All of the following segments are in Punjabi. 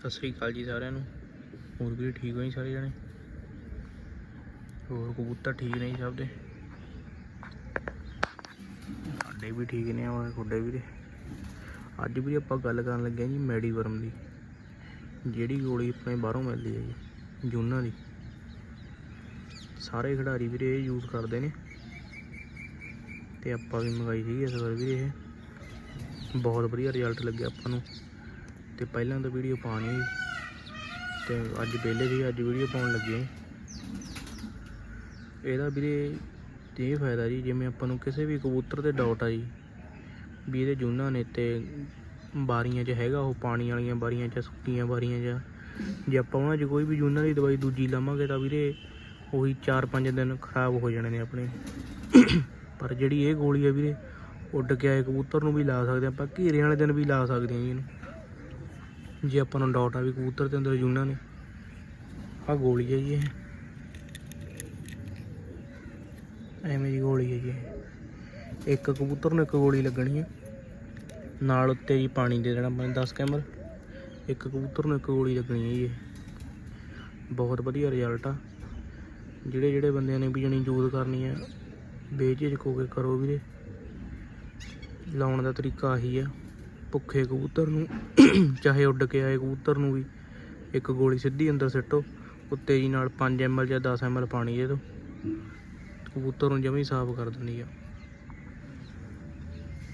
ਸਤਿ ਸ੍ਰੀ ਅਕਾਲ ਜੀ ਸਾਰਿਆਂ ਨੂੰ। ਹੋਰ ਵੀ ਠੀਕ ਹੋ ਜੀ ਸਾਰੇ ਜਣੇ? ਹੋਰ ਕਬੂਤਰ ਠੀਕ ਨੇ ਸਭ ਦੇ? ਸਾਡੇ ਵੀ ਠੀਕ ਨੇ ਔਰ ਤੁਹਾਡੇ ਵੀ ਅੱਜ ਵੀ ਆਪਾਂ ਗੱਲ ਕਰਨ ਲੱਗੇ ਹਾਂ ਜੀ ਮੈਡੀਵਰਮ ਦੀ। ਜਿਹੜੀ ਗੋਲੀ ਆਪਣੇ ਬਾਹਰੋਂ ਮਿਲਦੀ ਹੈ ਜੀ, ਜੂਨਾਂ ਦੀ। ਸਾਰੇ ਖਿਡਾਰੀ ਵੀਰੇ ਇਹ ਯੂਜ਼ ਕਰਦੇ ਨੇ। ਤੇ ਆਪਾਂ ਵੀ ਮੰਗਾਈ ਸੀ ਇਸ ਵਾਰ ਵੀ ਇਹ। ਬਹੁਤ ਵਧੀਆ ਰਿਜ਼ਲਟ ਲੱਗਿਆ ਆਪਾਂ ਨੂੰ। ਤੇ ਪਹਿਲਾਂ ਤਾਂ ਵੀਡੀਓ ਪਾਣੀ ਸੀ ਤੇ ਅੱਜ ਪਹਿਲੇ ਸੀ, ਅੱਜ ਵੀਡੀਓ ਪਾਉਣ ਲੱਗੇ ਇਹਦਾ ਵੀਰੇ ਇਹ ਫਾਇਦਾ ਜੀ, ਜਿਵੇਂ ਆਪਾਂ ਨੂੰ ਕਿਸੇ ਵੀ ਕਬੂਤਰ ਤੇ ਡਾਊਟ ਆ ਜੀ, ਵੀ ਇਹਦੇ ਜੂਨਾਂ ਨੇ ਤੇ ਬਾਰੀਆਂ 'ਚ ਹੈਗਾ ਉਹ, ਪਾਣੀ ਵਾਲੀਆਂ ਬਾਰੀਆਂ 'ਚ, ਸੁੱਕੀਆਂ ਬਾਰੀਆਂ 'ਚ। ਜੇ ਆਪਾਂ ਉਹਨਾਂ 'ਚ ਕੋਈ ਵੀ ਜੂਨਾਂ ਦੀ ਦਵਾਈ ਦੂਜੀ ਲਾਵਾਂਗੇ ਤਾਂ ਵੀਰੇ ਉਹੀ 4-5 ਦਿਨ ਖਰਾਬ ਹੋ ਜਾਣੇ ਨੇ ਆਪਣੇ। ਪਰ ਜਿਹੜੀ ਇਹ ਗੋਲੀ ਆ ਵੀਰੇ, ਉੱਡ ਕੇ ਆਏ ਕਬੂਤਰ ਨੂੰ ਵੀ ਲਾ ਸਕਦੇ ਆਪਾਂ ਘੇਰੇ ਵਾਲੇ ਦਿਨ ਵੀ ਲਾ ਸਕਦੇ ਹਾਂ ਜੀ ਇਹਨੂੰ। ਜੇ ਆਪਾਂ ਨੂੰ ਡਾਟ ਆ ਵੀ ਕਬੂਤਰ ਦੇ ਅੰਦਰ ਜੂਨਾਂ ਨੇ। ਆਹ ਗੋਲੀ ਹੈ ਜੀ ਇਹ। ਐਵੇਂ ਦੀ ਗੋਲੀ ਹੈ ਜੀ ਇੱਕ ਕਬੂਤਰ ਨੂੰ ਇੱਕ ਗੋਲੀ ਲੱਗਣੀ ਹੈ ਨਾਲ ਉੱਤੇ ਜੀ ਪਾਣੀ ਦੇ ਦੇਣਾ ਆਪਾਂ 10 ਕੈਮਲ। ਇੱਕ ਕਬੂਤਰ ਨੂੰ ਇੱਕ ਗੋਲੀ ਲੱਗਣੀ ਹੈ ਜੀ ਇਹ। ਬਹੁਤ ਵਧੀਆ ਰਿਜ਼ਲਟ ਆ। ਜਿਹੜੇ ਜਿਹੜੇ ਬੰਦਿਆਂ ਨੇ ਵੀ ਜਣੀ ਯੂਜ਼ ਕਰਨੀ ਹੈ ਬੇਝਿਜਕ ਹੋ ਕੇ ਕਰੋ ਵੀਰੇ। ਲਾਉਣ ਦਾ ਤਰੀਕਾ ਆਹੀ ਆ। ਭੁੱਖੇ ਕਬੂਤਰ ਨੂੰ, ਚਾਹੇ ਉੱਡ ਕੇ ਆਏ ਕਬੂਤਰ ਨੂੰ ਵੀ, ਇੱਕ ਗੋਲੀ ਸਿੱਧੀ ਅੰਦਰ ਸਿੱਟੋ ਉੱਤੇ ਜੀ ਨਾਲ 5 ml ਜਾਂ 10 ml ਪਾਣੀ ਦੇ ਦਿਓ। ਕਬੂਤਰ ਨੂੰ ਜਮੀ ਸਾਫ਼ ਕਰ ਦਿੰਦੀ ਆ।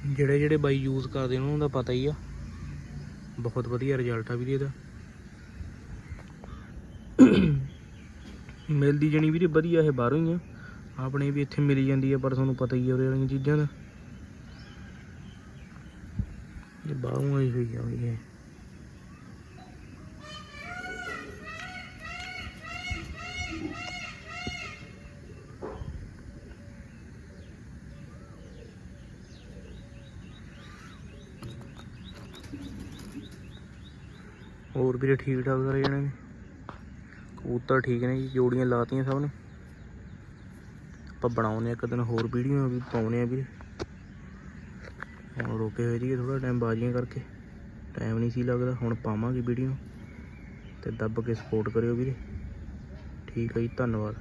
ਜਿਹੜੇ ਜਿਹੜੇ ਬਾਈ ਯੂਜ਼ ਕਰਦੇ ਉਹਨਾਂ ਦਾ ਪਤਾ ਹੀ ਆ। ਬਹੁਤ ਵਧੀਆ ਰਿਜ਼ਲਟ ਆ ਵੀਰੇ ਇਹਦਾ। ਮਿਲਦੀ ਜਣੀ ਵੀਰੇ ਵਧੀਆ, ਇਹ ਬਾਹਰੋਂ ਹੀ ਆ। ਆਪਣੇ ਵੀ ਇੱਥੇ ਮਿਲੀ ਜਾਂਦੀ ਆ, ਪਰ ਤੁਹਾਨੂੰ ਪਤਾ ਹੀ ਆ ਉਹਦੇ ਵਾਲੀਆਂ ਚੀਜ਼ਾਂ ਦਾ। ਇਹ ਬਾਹਰੋਂ ਆਈ ਹੋਈ ਆ ਇਹ। ਹੋਰ ਵੀਰੇ ਠੀਕ ਠਾਕ ਸਾਰੇ ਜਣੇ? ਨੇ ਕਬੂਤਰ ਠੀਕ ਨੇ ਜੀ, ਜੋੜੀਆਂ ਲਾਤੀਆਂ ਸਭ ਨੇ। ਆਪਾਂ ਬਣਾਉਨੇ ਇੱਕ ਦਿਨ ਹੋਰ ਵੀਡੀਓ ਵੀ ਪਾਉਨੇ ਆ ਵੀਰੇ। ਹੁਣ ਰੋਕੇ ਹੋਏ ਜੀ ਥੋੜਾ ਟਾਈਮ ਬਾਜ਼ੀਆਂ ਕਰਕੇ। ਟਾਈਮ ਨਹੀਂ ਸੀ ਲੱਗਦਾ, ਹੁਣ ਪਾਵਾਂਗੇ ਵੀਡੀਓ ਤੇ ਦੱਬ ਕੇ ਸਪੋਰਟ ਕਰਿਓ ਵੀਰੇ। ਠੀਕ ਹੈ ਜੀ, ਧੰਨਵਾਦ।